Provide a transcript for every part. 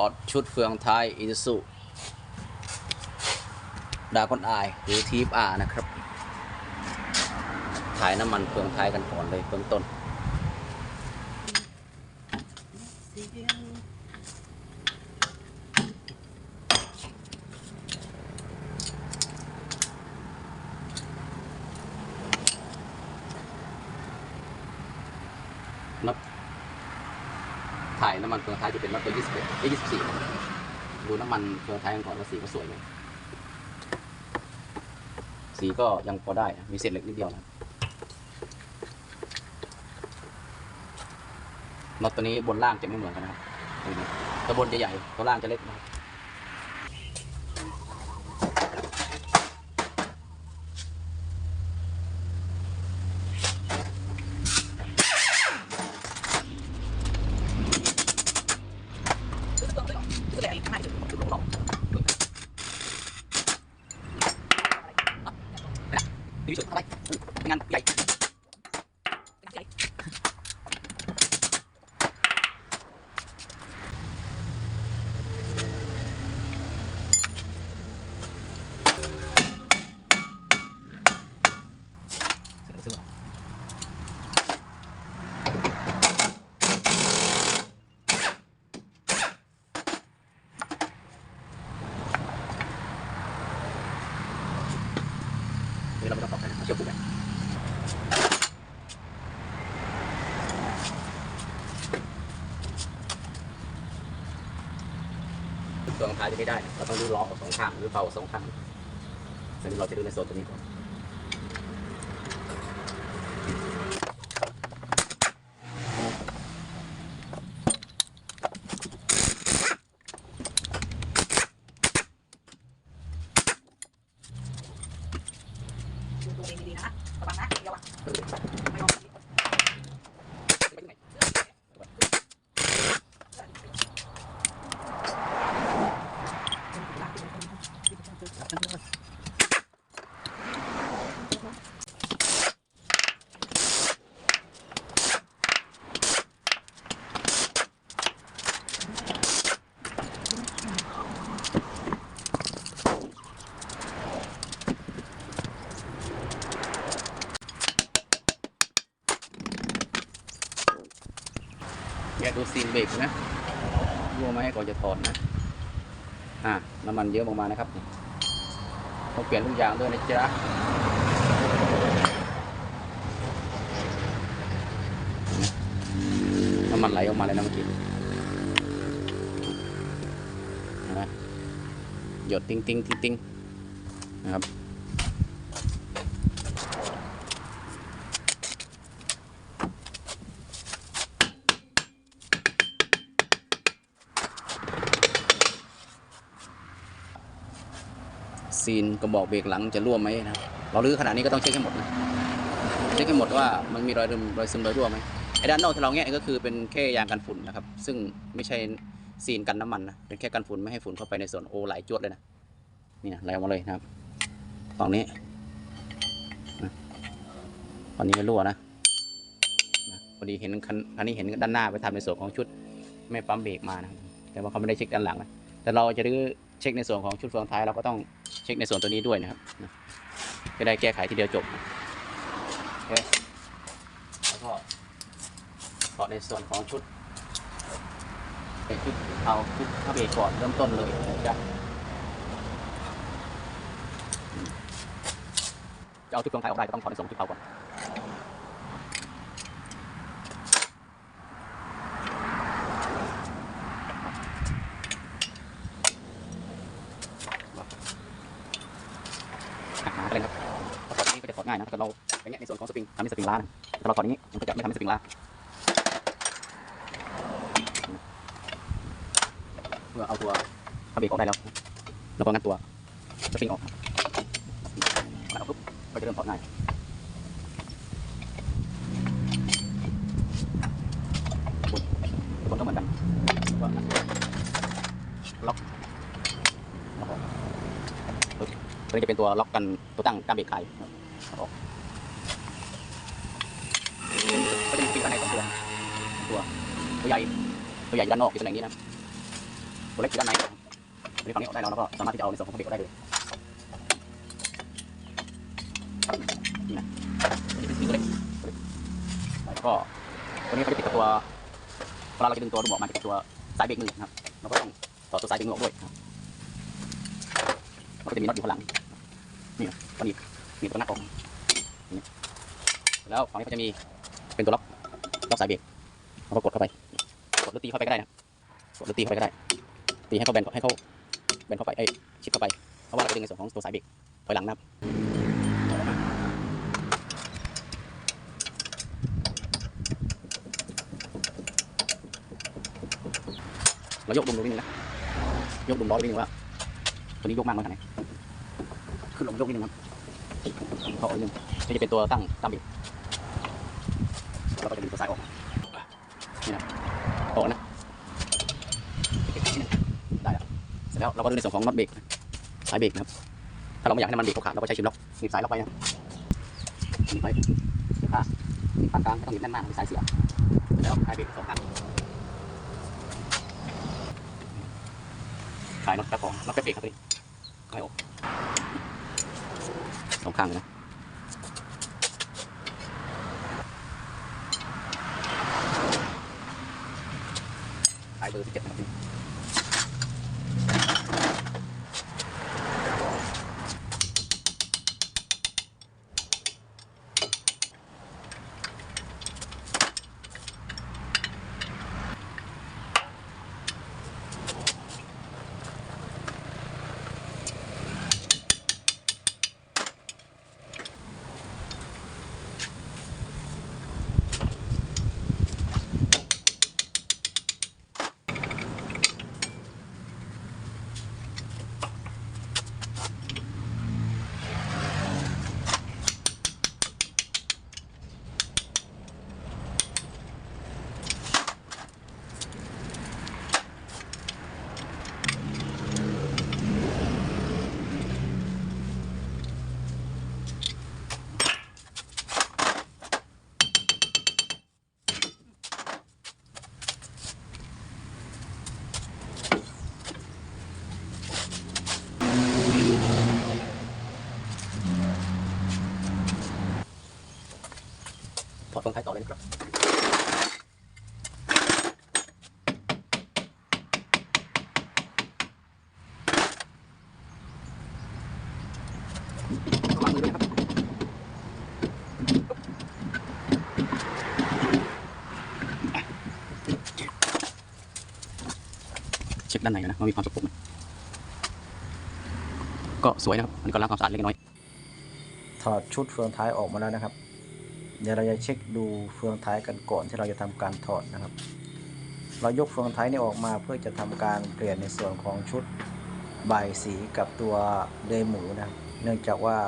อดชุดเฟืองท้ายอิสุดาคอนอหรือทีฟอานะครับ ถ่ายน้ำมันเฟืองท้ายกันก่อนเลยเบื้องต้น ถ่ายน้ำมันเฟืองท้ายจะเป็นน็นยี่สิบเอ้ย24นะครับดูน้ำมันเฟืองท้ายก่อนว่าสีก็สวยไหมสีก็ยังพอได้นะมีเศษเหล็กนิดเดียวนะน็อตตัวนี้บนล่างจะไม่เหมือนกันนะครับตัวบนจะใหญ่ตัวล่างจะเล็กนะครับ ดีสุดอะไรง เราไม่ต้องตอกนะเชื่อมผูกกันตัวรองเท้าจะไม่ได้ เราต้องดูล้อของสองข้างหรือเบาสองข้างซึ่งเราจะดูในโซนตัวนี้ก่อน ดูตัวเองดีๆนะระวังนะเดี๋ยวอะไม่ลง แยกดูซีนเบรกนะรั่วไหมก่อนจะถอดนะอ่าน้ำมันเยอะออกมานะครับต้องเปลี่ยนทุกอย่างด้วยนะจ๊ะน้ำมันไหลออกมาเลยนะเมื่อกี้นไหมหยดติ้งติ้งติ้งติ้งนะครับ ซีนกระบอกเบรกหลังจะรั่วไหมนะเราลื้อขนาดนี้ก็ต้องเช็คให้หมดนะเช็คให้หมดว่ามันมีรอยซึมรอยซึมรอยรั่วไหมไอ้ด้านนอกที่เราแงะก็คือเป็นแค่ยางกันฝุ่นนะครับ ซึ่งไม่ใช่ซีนกันน้ำมันนะเป็นแค่กันฝุ่นไม่ให้ฝุ่นเข้าไปในส่วนโอไหลจวดเลยนะนี่นะไหลออกมาเลยนะครับฝั่งนี้นะฝั่งนี้ก็รั่วนะพอดีเห็นคันนี้เห็นด้านหน้าไปทำในส่วนของชุดไม่ปั๊มเบรกมานะแต่ว่าเขาไม่ได้เช็คด้านหลังนะแต่เราจะรื้อ เช็คในส่วนของชุดเฟืองท้ายเราก็ต้องเช็คในส่วนตัวนี้ด้วยนะครับจะได้แก้ไขทีเดียวจบโอเคแล้วก็ต่อในส่วนของชุดชุดเอาชุดข้าเบรกก่อนเริ่มต้นเลยนะจ๊ะจะเอาชุดเครื่องไทยออกได้ก็ต้องถอดในส่วนชุดเขาก่อนหั กหาไปเลยครับถอดนี้ก็จะถอดง่ายนะแต่เราอย่างเงี้ยในส่วนของสปริงทำให้สปริงล้านะถ้าเราถอดอย่างนี้มันก็จะไม่ทำให้สปริงล้าเพื่อเอาตัวข้าเบรกออกได้แล้วแล้วก็งัดตัวสปริงออกมาเอาปุ๊บก็จะเริ่มถอดง่ายบนบนก็เหมือนกันก็งัดตัวล็อกแล้วก็ปึ๊บ ตัวนี้จะเป็นตัวล็อกกันตัวตั้งการเบรกคลายออกก็จะมีปริงด้านในสองตัวตัวตัวใหญ่ตัวใหญ่ด้านนอกอยู่ตำแหน่งนี้นะตัวเล็กอยู่ด้านในครับตัวเล็กฝั่งนี้ออกได้แล้วเราก็สามารถที่จะเอาในส่วนของเบรกออกได้เลยนี่นะนี่เป็นตัวเล็กตัวเล็กแล้วก็ตัวนี้เขาจะติดกับตัวเวลาเราจะดึงตัวดูบอกมาจะกับตัวสายเบรกมือนะครับเราก็ต้องต่อตัวสายเบรกมือออกด้วยครับมันก็จะมีน็อตอยู่ข้างหลัง นี่ครับก็มีมีตัวนักออกแล้วฝั่งนี้ก็จะมีเป็นตัวล็อกล็อกสายเบรกเราก็กดเข้าไป กดหรือตีเข้าไปก็ได้นะกดหรือตีเข้าไปก็ได้ ตีให้เขาแบนให้เขาแบนเข้าไปเอ้ยชิดเข้าไปเพราะว่าเราจะดึงในส่วนของตัวสายเบรกถอยหลังนะครับเรายกดุมดูนิดนึงนะยกดุมล้อดูนิดนึงว่าตัวนี้ยกมากน้อยขนาดไหน ขึ้นลงยกนิดนึงครับเขาออกนิดนึงนี่จะเป็นตัวตั้งตั้งเบรกเราก็จะดึงตัวสายออกนี่นะออกนะได้แล้วเสร็จแล้วเราก็ดูในส่วนของน็อตเบรกสายเบรกนะครับถ้าเราไม่อยากให้น้ำมันเบรกเขาขาดเราก็ใช้ชิมล็อกหนีบสายล็อกไว้นะหนีบไว้หนีบผ้าหนีบปานกลางต้องหนีบแน่นมากหนีบสายเสียแล้วสายเบรกสองข้างสายน็อตกระของน็อตเบรกครับตัวนี้ไม่ออก สองข้างนะสายเบอร์สิบเจ็ดนะครับ ถอดเฟืองท้ายต่อเลยนะครับวางมือด้วยนะครั บเช็คด้านในก่อนนะว่ามีความสกปรกไหมก็สวยนะครับอันนี้ก็ล้างความสะอาดเล็กน้อย ถอดชุดเฟืองท้ายออกมาแล้วนะครับ เดี๋ยวเราจะเช็คดูเฟืองท้ายกันก่อนที่เราจะทำการถอดนะครับ เรายกเฟืองท้ายนี้ออกมาเพื่อจะทำการเปลี่ยนในส่วนของชุดใบสีกับตัวเดยหมูนะเนื่องจากว่า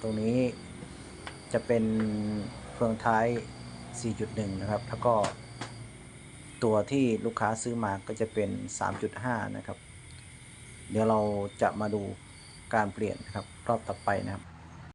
ตรงนี้จะเป็นเฟืองท้าย 4.1 นะครับ แล้วก็ตัวที่ลูกค้าซื้อมาก็จะเป็น 3.5 นะครับ เดี๋ยวเราจะมาดูการเปลี่ยนนะครับ รอบต่อไปนะครับ